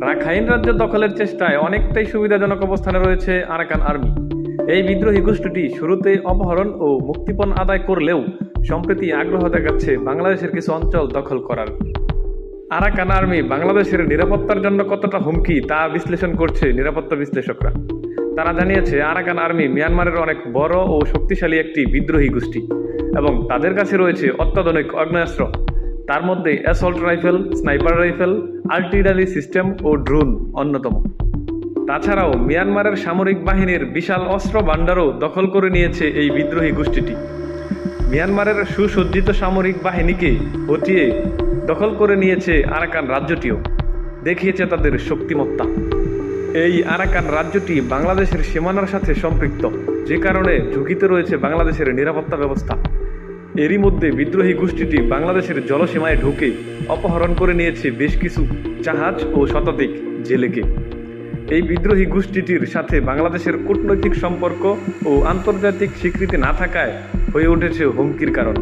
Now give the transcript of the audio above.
Rakhine রাজ্য দখলের চেষ্টায় অনেকটাই সুবিধাজনক অবস্থানে রয়েছে আরাকান আর্মি। এই বিদ্রোহী গোষ্ঠীটি শুরুতে অপহরণ ও মুক্তিপণ আদায় করলেও সম্প্রতি আগ্রহ দেখাচ্ছে বাংলাদেশের কিছু অঞ্চল দখল করার। আরাকান আর্মি বাংলাদেশের নিরাপত্তার জন্য কতটা হুমকি তা বিশ্লেষণ করছে নিরাপত্তা বিশ্লেষকরা। তারা জানিয়েছে, আরাকান আর্মি মিয়ানমারের অনেক বড় ও শক্তিশালী একটি বিদ্রোহী গোষ্ঠী এবং তাদের কাছে রয়েছে অত্যাধুনিক আগ্নেয়াস্ত্র তার মধ্যে assault rifle sniper rifle artillery system ও ড্রোন অন্যতম। তাছাড়াও মিয়ানমারের সামরিক বাহিনীর বিশাল অস্ত্র ভাণ্ডারও দখল করে নিয়েছে এই বিদ্রোহী গোষ্ঠীটি। মিয়ানমারের সুসজ্জিত সামরিক বাহিনীকে হটিয়ে দখল করে নিয়েছে আরাকান রাজ্যটিও। দেখিয়েছে তাদের শক্তিমত্তা। এই আরাকান রাজ্যটি বাংলাদেশের সীমানার সাথে সম্পৃক্ত, যে কারণে ঝুঁকিতে রয়েছে বাংলাদেশের নিরাপত্তা ব্যবস্থা। এরই মধ্যে বিদ্রোহী গোষ্ঠীটি বাংলাদেশের জলসীমায় ঢুকে অপহরণ করে নিয়েছে বেশ কিছু জাহাজ ও শতাধিক জেলেকে। এই বিদ্রোহী গোষ্ঠীটির সাথে বাংলাদেশের কূটনৈতিক সম্পর্ক ও আন্তর্জাতিক স্বীকৃতি না থাকায় হয়ে উঠেছে হুমকির কারণ।